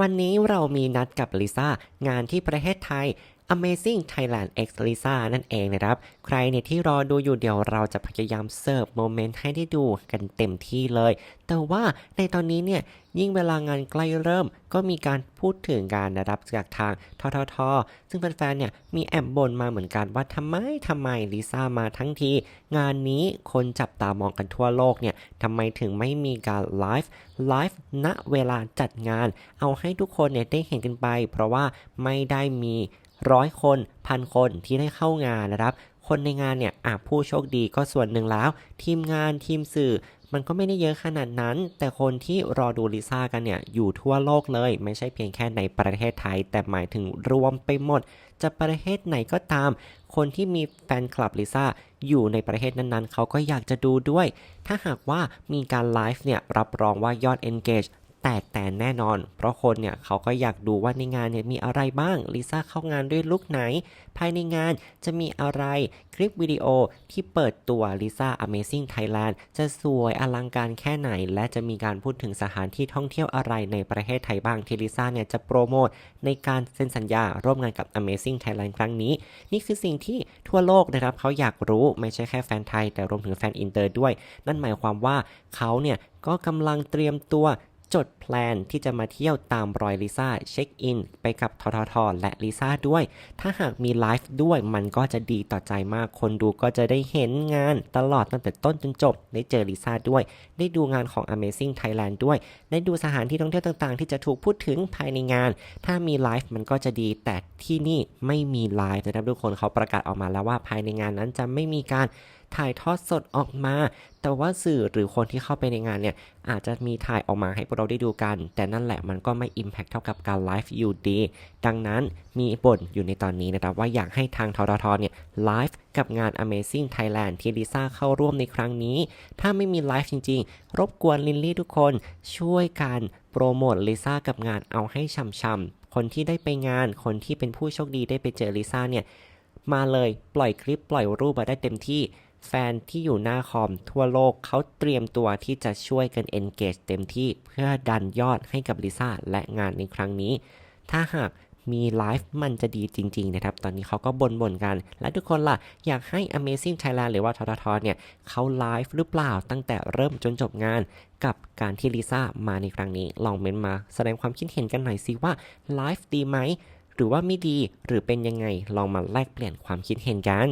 วันนี้เรามีนัดกับลิซ่างานที่ประเทศไทย Amazing Thailand X Lisa นั่นเองนะครับ ใครเนี่ยที่รอดูอยู่เดี๋ยวเราจะพยายามเสิร์ฟโมเมนต์ให้ได้ดูกันเต็มที่เลย แต่ว่าในตอนนี้เนี่ยยิ่งเวลางานใกล้เริ่มก็มีการพูดถึงการนะครับจากทางททท ซึ่งแฟนๆเนี่ยมีแอบบ่นมาเหมือนกันว่าทำไมทำไมลิซ่ามาทั้งที งานนี้คนจับตามองกันทั่วโลกเนี่ยทำไมถึงไม่มีการไลฟ์ไลฟ์ณเวลาจัดงาน เอาให้ทุกคนเนี่ยได้เห็นกันไป เพราะว่าไม่ได้มี ร้อยคนพันคนที่ได้เข้างานนะครับ คนในงานเนี่ยอาผู้โชคดีก็ส่วนหนึ่งแล้ว ทีมงานทีมสื่อมันก็ไม่ได้เยอะขนาดนั้น แต่คนที่รอดูลิซ่ากันเนี่ย อยู่ทั่วโลกเลย ไม่ใช่เพียงแค่ในประเทศไทย แต่หมายถึงรวมไปหมด จะประเทศไหนก็ตาม คนที่มีแฟนคลับลิซ่าอยู่ในประเทศนั้นๆ เขาก็อยากจะดูด้วย ถ้าหากว่ามีการไลฟ์เนี่ย รับรองว่ายอด engage แตกแต่แน่นอน เพราะคนเนี่ยเขาก็อยากดูว่าในงานเนี่ยมีอะไรบ้างลิซ่าเข้างานด้วยลุคไหน ภายในงานจะมีอะไรคลิปวิดีโอที่เปิดตัวลิซ่า Amazing Thailand จะสวยอลังการแค่ไหน และจะมีการพูดถึงสถานที่ท่องเที่ยวอะไรในประเทศไทยบ้างที่ลิซ่าเนี่ยจะโปรโมทในการเซ็นสัญญาร่วมงานกับ Amazing Thailand ครั้งนี้ นี่คือสิ่งที่ทั่วโลกนะครับเขาอยากรู้ไม่ใช่แค่แฟนไทย แต่รวมถึงแฟนอินเตอร์ด้วย นั่นหมายความว่าเขาเนี่ยก็กำลังเตรียมตัว จดแพลนที่จะมาเที่ยวตามรอยลิซ่าเช็คอินไปกับทททและลิซ่าด้วย ถ้าหากมีไลฟ์ด้วยมันก็จะดีต่อใจมากคนดูก็จะได้เห็นงานตลอดตั้งแต่ต้นจนจบ ได้เจอลิซ่าด้วย ได้ดูงานของ Amazing Thailand ด้วย ได้ดูสถานที่ท่องเที่ยวต่างๆ ที่จะถูกพูดถึงภายในงาน ถ้ามีไลฟ์มันก็จะดี แต่ที่นี่ไม่มีไลฟ์นะครับทุกคนเขาประกาศออกมาแล้วว่าภายในงานนั้นจะไม่มีการ ถ่ายทอดสดออกมา แต่ว่าสื่อหรือคนที่เข้าไปในงานเนี่ย อาจจะมีถ่ายออกมาให้พวกเราได้ดูกัน แต่นั่นแหละมันก็ไม่ Impact เท่ากับการไลฟ์อยู่ดี ดังนั้นมีบ่นอยู่ในตอนนี้นะครับว่าอยากให้ทางทททเนี่ยไลฟ์กับงาน Amazing Thailand ที่ลิซ่าเข้าร่วมในครั้งนี้ ถ้าไม่มีไลฟ์จริง ๆ รบกวนลินลี่ทุกคนช่วยกันโปรโมทลิซ่ากับงานเอาให้ช่ำๆคนที่ได้ไปงาน คนที่เป็นผู้โชคดีได้ไปเจอลิซ่าเนี่ยมาเลยปล่อยคลิปปล่อยรูปมาได้เต็มที่ แฟนที่อยู่หน้าคอมทั่วโลกเขาเตรียมตัวที่จะช่วยกัน engage เต็มที่เพื่อดันยอดให้กับลิซ่าและงานในครั้งนี้ ถ้าหากมีไลฟ์มันจะดีจริง ๆ นะครับ ตอนนี้เขาก็บ่นๆกัน และทุกคนล่ะ อยากให้ Amazing Thailand หรือว่าทททเนี่ยเขาไลฟ์หรือเปล่าตั้งแต่เริ่มจนจบงาน กับการที่ลิซ่ามาในครั้งนี้ ลองเม้นมาแสดงความคิดเห็นกันหน่อยสิว่าไลฟ์ดีไหม หรือว่าไม่ดีหรือเป็นยังไงลองมาแลกเปลี่ยนความคิดเห็นกัน